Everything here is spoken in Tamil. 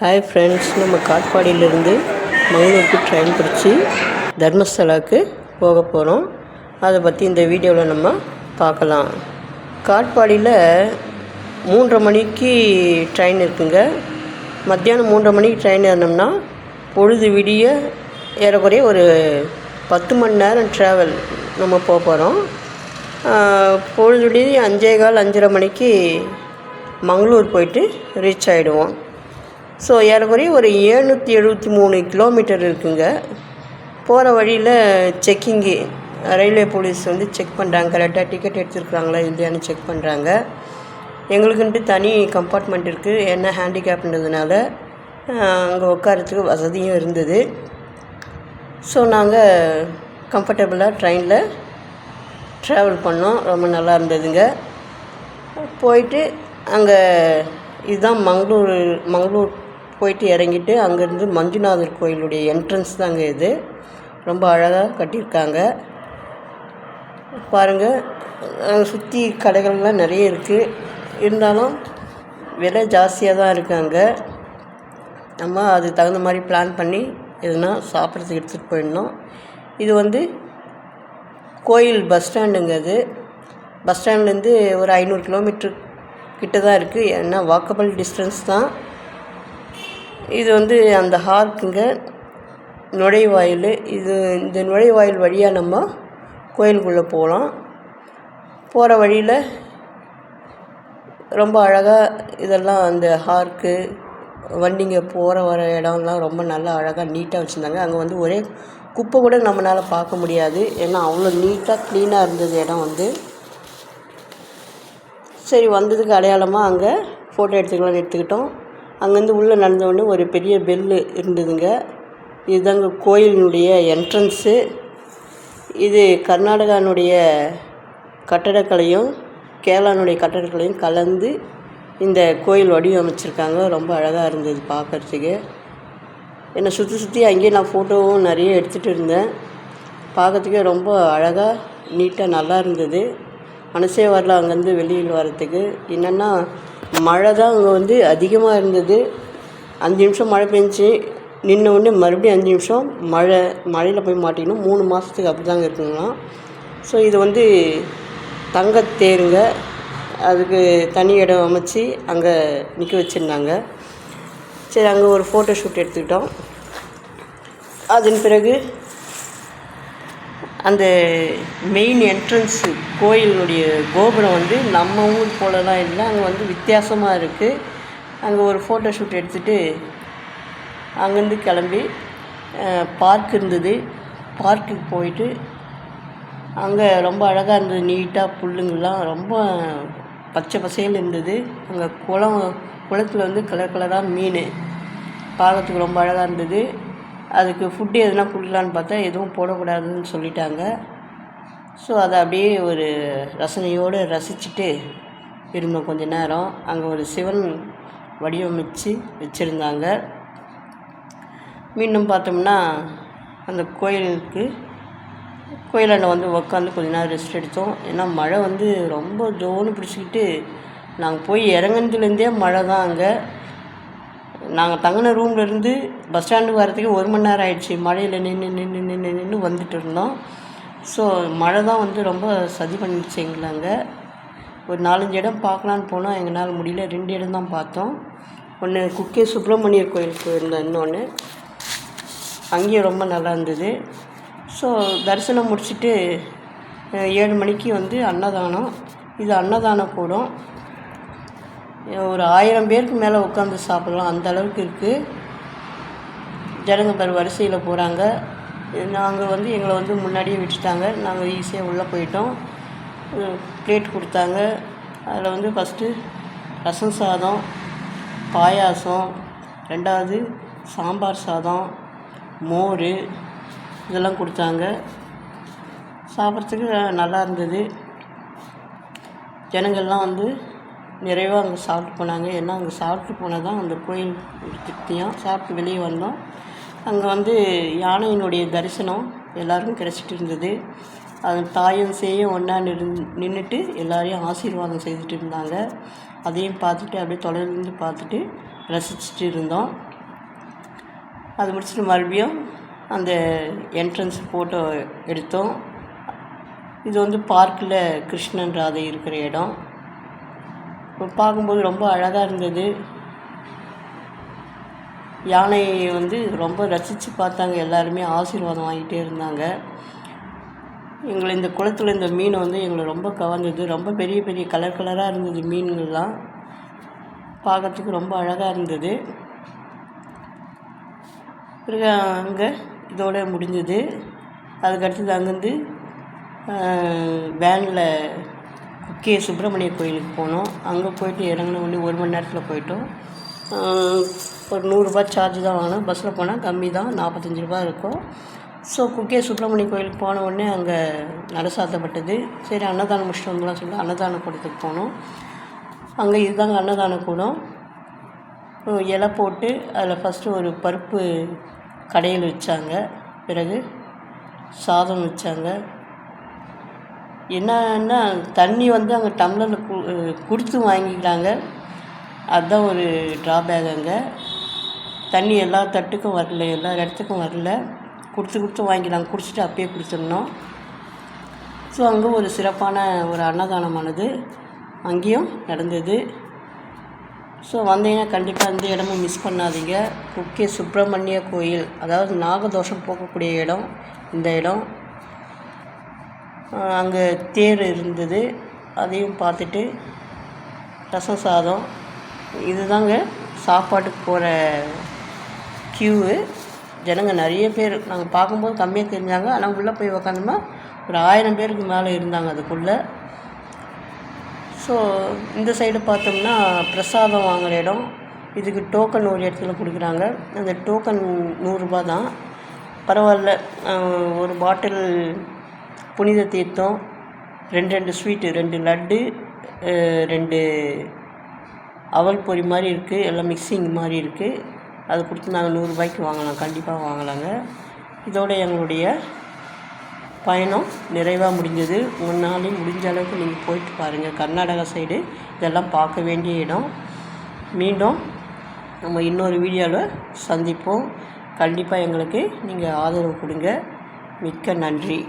ஹாய் ஃப்ரெண்ட்ஸ் நம்ம காட்பாடியிலேருந்து மங்களூருக்கு ட்ரெயின் பிடிச்சி தர்மஸ்தலாவுக்கு போக போகிறோம் அதை பற்றி இந்த வீடியோவில் நம்ம பார்க்கலாம். காட்பாடியில் மூன்றரை மணிக்கு ட்ரெயின் இருக்குங்க. மத்தியானம் மூன்றரை மணிக்கு ட்ரெயின் ஏறினோம்னா பொழுது விடிய ஏறக்குறைய ஒரு பத்து மணி நேரம் ட்ராவல் நம்ம போக போகிறோம் பொழுது விடிய அஞ்சே கால் அஞ்சரை மணிக்கு மங்களூர் போயிட்டு ரீச் ஆகிடுவோம் ஸோ ஏறக்குறைய ஒரு ஏழ்நூற்றி எழுபத்தி மூணு கிலோமீட்டர் இருக்குங்க. போகிற வழியில் செக்கிங்கு ரயில்வே போலீஸ் வந்து செக் பண்ணுறாங்க கரெக்டாக டிக்கெட் எடுத்துருக்குறாங்களா இல்லையான்னு செக் பண்ணுறாங்க எங்களுக்குன்ட்டு தனி கம்பார்ட்மெண்ட் இருக்குது என்ன ஹேண்டிகேப்ன்றதுனால அங்கே உட்காரத்துக்கு வசதியும் இருந்தது. ஸோ நாங்கள் கம்ஃபர்டபுளாக ட்ரெயினில் ட்ராவல் பண்ணோம். ரொம்ப நல்லா இருந்ததுங்க. போயிட்டு அங்கே இதுதான் மங்களூர் மங்களூர் போயிட்டு இறங்கிட்டு அங்கேருந்து மஞ்சுநாதர் கோயிலுடைய என்ட்ரன்ஸ் தாங்க இது. ரொம்ப அழகாக கட்டியிருக்காங்க. பாருங்கள் சுற்றி கடைகள்லாம் நிறைய இருக்குது இருந்தாலும் விலை ஜாஸ்தியாக தான் இருக்காங்க நம்ம அதுக்கு தகுந்த மாதிரி பிளான் பண்ணி எதுனா சாப்பிட்றதுக்கு எடுத்துகிட்டு போயிடணும். இது வந்து கோயில் பஸ் ஸ்டாண்டுங்க அது. பஸ் ஸ்டாண்ட்லேருந்து ஒரு ஐநூறு கிலோமீட்ரு கிட்ட தான் இருக்குது ஏன்னா வாக்கபிள் டிஸ்டன்ஸ் தான். இது வந்து அந்த ஹார்க்குங்க நுழைவாயில். இது இந்த நுழைவாயில் வழியாக நம்ம கோயிலுக்குள்ளே போகலாம் போகிற வழியில் ரொம்ப அழகாக இதெல்லாம் அந்த ஹார்க்கு வண்டிங்க போகிற வர இடம்லாம் ரொம்ப நல்லா அழகாக நீட்டாக வச்சுருந்தாங்க. அங்கே வந்து ஒரே குப்பை கூட நம்மளால் பார்க்க முடியாது. ஏன்னா அவ்வளோ நீட்டாக க்ளீனாக இருந்தது இடம் வந்து. சரி வந்ததுக்கு அடையாளமாக அங்கே ஃபோட்டோ எடுத்துக்கலாம்னு எடுத்துக்கிட்டோம். அங்கேருந்து உள்ளே நடந்தவொடனே ஒரு பெரிய பெல்லு இருந்ததுங்க. இதுதாங்க கோயிலினுடைய என்ட்ரன்ஸு இது கர்நாடகானுடைய கட்டடக்கலையும் கேரளானுடைய கட்டடக்கலையும் கலந்து இந்த கோயில் வடிவமைச்சிருக்காங்க. ரொம்ப அழகாக இருந்தது பார்க்குறதுக்கு. என்னை சுற்றி சுற்றி அங்கேயே நான் ஃபோட்டோவும் நிறைய எடுத்துகிட்டு இருந்தேன். பார்க்கறதுக்கே ரொம்ப அழகாக நீட்டாக நல்லா இருந்தது. மனசே வரல அங்கேருந்து வெளியில் வரத்துக்கு என்னென்னா மழை தான் அங்கே வந்து அதிகமாக இருந்தது. அஞ்சு நிமிஷம் மழை பெஞ்சிச்சு நின்ன உடனே மறுபடியும் அஞ்சு நிமிஷம் மழை மழையில் போய் மாட்டிக்கணும். மூணு மாதத்துக்கு அப்படி தாங்க இருக்குங்களாம். ஸோ இது வந்து தங்கத்தேருங்க அதுக்கு தனி இடம் அமைச்சு அங்கே நிற்க வச்சுருந்தாங்க. சரி அங்கே ஒரு ஃபோட்டோ ஷூட் எடுத்துக்கிட்டோம். அதன் பிறகு அந்த மெயின் என்ட்ரன்ஸு கோயிலுடைய கோபுரம் வந்து நம்ம ஊர் போலலாம் இல்லை. அங்கே வந்து வித்தியாசமாக இருக்குது அங்கே ஒரு ஃபோட்டோ ஷூட் எடுத்துகிட்டு அங்கேருந்து கிளம்பி பார்க் இருந்தது. பார்க்குக்கு போயிட்டு அங்கே ரொம்ப அழகாக இருந்தது. நீட்டாக புல்லுங்கள்லாம் ரொம்ப பச்சை பசேல் இருந்தது. அங்கே குளம் குளத்தில் வந்து கலர் கலராக மீன். பார்க்கறதுக்கு ரொம்ப அழகாக இருந்தது. அதுக்கு ஃபுட்டு எதுனா கொடுக்கலான்னு பார்த்தா எதுவும் போடக்கூடாதுன்னு சொல்லிட்டாங்க. ஸோ அதை அப்படியே ஒரு ரசனையோடு ரசிச்சுட்டு இருந்தோம் கொஞ்ச நேரம். அங்கே ஒரு சிவன் வடிவமைச்சு வச்சுருந்தாங்க. மீண்டும் பார்த்தோம்னா அந்த கோயிலுக்கு கோயிலாண்ட வந்து உக்காந்து கொஞ்ச நேரம் ரெஸ்ட் எடுத்தோம். ஏன்னா மழை வந்து ரொம்ப ஜோன்னு பிடிச்சிக்கிட்டு நாங்கள் போய் இறங்குனதுலேருந்தே மழை தான் அங்கே. நாங்கள் தங்கின ரூம்லேருந்து பஸ் ஸ்டாண்டு வரத்துக்கு ஒரு மணி நேரம் ஆயிடுச்சு. மழையில் நின்று நின்று நின்று நின்று வந்துட்டு இருந்தோம். ஸோ மழை தான் வந்து ரொம்ப சதி பண்ணிடுச்சு எங்களை அங்கே. ஒரு நாலஞ்சு இடம் பார்க்கலான்னு போனால் எங்களால் முடியல. ரெண்டு இடம் தான் பார்த்தோம். ஒன்று குக்கே சுப்பிரமணியர் கோயிலுக்கு போயிருந்தோம் இன்னொன்று அங்கேயும் ரொம்ப நல்லா இருந்தது. ஸோ தரிசனம் முடிச்சுட்டு ஏழு மணிக்கு வந்து அன்னதானம். இது அன்னதான கூடம் ஒரு ஆயிரம் பேருக்கு மேலே உட்காந்து சாப்பிட்லாம். அந்த அளவுக்கு இருக்குது ஜனங்க பேர் வரிசையில் போகிறாங்க நாங்கள் வந்து எங்களை வந்து முன்னாடியே விட்டுட்டாங்க. நாங்கள் ஈஸியாக உள்ளே போயிட்டோம். பிளேட் கொடுத்தாங்க. அதில் வந்து ஃபஸ்ட்டு ரசம் சாதம் பாயாசம் ரெண்டாவது சாம்பார் சாதம் மோர் இதெல்லாம் கொடுத்தாங்க. சாப்பிட்றதுக்கு நல்லா இருந்தது. ஜனங்கள்லாம் வந்து நிறைவாக அங்கே சாப்பிட்டு போனாங்க. ஏன்னா அங்கே சாப்பிட்டு போனால் தான் அந்த கோயில் திருப்தியாக சாப்பிட்டு வெளியே வந்தோம். அங்கே வந்து யானையினுடைய தரிசனம் எல்லாருக்கும் கிடச்சிட்டு இருந்தது. அது தாயும் சேயும் ஒன்றா நின் நின்றுட்டு எல்லாரையும் ஆசீர்வாதம் செய்துட்டு இருந்தாங்க. அதையும் பார்த்துட்டு அப்படியே தொலைவிலேருந்து பார்த்துட்டு ரசிச்சுட்டு இருந்தோம். அது முடிச்சுட்டு மறுபடியும் அந்த என்ட்ரன்ஸ் ஃபோட்டோ எடுத்தோம். இது வந்து பார்க்கில் கிருஷ்ணன் ராதை இருக்கிற இடம். பார்க்கும்போது ரொம்ப அழகாக இருந்தது. யானையை வந்து ரொம்ப ரசித்து பார்த்தாங்க. எல்லாருமே ஆசீர்வாதம் வாங்கிட்டே இருந்தாங்க. எங்களை இந்த குளத்துல இந்த மீன் வந்து எங்களை ரொம்ப கவர்ந்தது. ரொம்ப பெரிய பெரிய கலர் கலராக இருந்தது மீன்கள்லாம். பார்க்கறதுக்கு ரொம்ப அழகாக இருந்தது. பிறகு அங்கே இதோட முடிஞ்சது. அதுக்கடுத்தது அங்கேருந்து வேனில் கே சுப்பிரமணிய கோயிலுக்கு போனோம். அங்கே போயிட்டு இறங்கின உடனே ஒரு மணி நேரத்தில் போயிட்டோம். ஒரு நூறுரூபா சார்ஜ் தான் வாங்கினோம். பஸ்ஸில் போனால் கம்மி தான் நாற்பத்தஞ்சு ரூபா இருக்கும். ஸோ குக்கே சுப்பிரமணிய கோயிலுக்கு போன உடனே அங்கே நட சாத்தப்பட்டது. சரி அன்னதானம் முடிச்சுட்டு வந்துலாம் சொல்லி அன்னதான கூடத்துக்கு போனோம். அங்கே இதுதாங்க அன்னதான கூடம். இலை போட்டு அதில் ஃபஸ்ட்டு ஒரு பருப்பு கடையில் வச்சாங்க. பிறகு சாதம் வச்சாங்க. என்னன்னா தண்ணி வந்து அங்கே டம்ளரில் கு கொடுத்து வாங்கிக்கிறாங்க. அதுதான் ஒரு ட்ராபேக் அங்கே. தண்ணி எல்லா தட்டுக்கும் வரல எல்லா இடத்துக்கும் வரல. கொடுத்து கொடுத்து வாங்கிக்கிறாங்க. குடிச்சிட்டு அப்பயே கொடுத்துடணும் ஸோ அங்கே ஒரு சிறப்பான ஒரு அன்னதானமானது அங்கேயும் நடந்தது. ஸோ வந்தீங்கன்னா கண்டிப்பாக இந்த இடமும் மிஸ் பண்ணாதீங்க. குக்கே சுப்பிரமணிய கோயில் அதாவது நாகதோஷம் போக்கக்கூடிய இடம் இந்த இடம். அங்கே தேர் இருந்தது. அதையும் பார்த்துட்டு ரசம் சாதம். இதுதாங்க சாப்பாட்டுக்கு போகிற க்யூவு ஜனங்க நிறைய பேர். நாங்கள் பார்க்கும்போது கம்மியாக தெரிஞ்சாங்க. ஆனால் உள்ளே போய் உக்காந்தோம்னா ஒரு ஆயிரம் பேருக்கு மேலே இருந்தாங்க அதுக்குள்ளே. ஸோ இந்த சைடு பார்த்தோம்னா பிரசாதம் வாங்குகிற இடம். இதுக்கு டோக்கன் ஒரு இடத்துல கொடுக்குறாங்க. அந்த டோக்கன் நூறுரூபா தான். பரவாயில்ல. ஒரு பாட்டில் புனித தீர்த்தம் ரெண்டு ரெண்டு ஸ்வீட்டு ரெண்டு லட்டு ரெண்டு அவல் பொறி மாதிரி இருக்குது எல்லாம் மிக்சிங் மாதிரி இருக்குது அது கொடுத்து நாங்கள் நூறுரூபாய்க்கு வாங்கலாம் கண்டிப்பாக வாங்கலாங்க. இதோட எங்களுடைய பயணம் நிறைவாக முடிஞ்சது. முன்னாலையும் முடிஞ்ச அளவுக்கு நீங்கள் போயிட்டு பாருங்கள் கர்நாடகா சைடு இதெல்லாம் பார்க்க வேண்டிய இடம். மீண்டும் நம்ம இன்னொரு வீடியோவில் சந்திப்போம். கண்டிப்பாக எங்களுக்கு நீங்கள் ஆதரவு கொடுங்க. மிக்க நன்றி.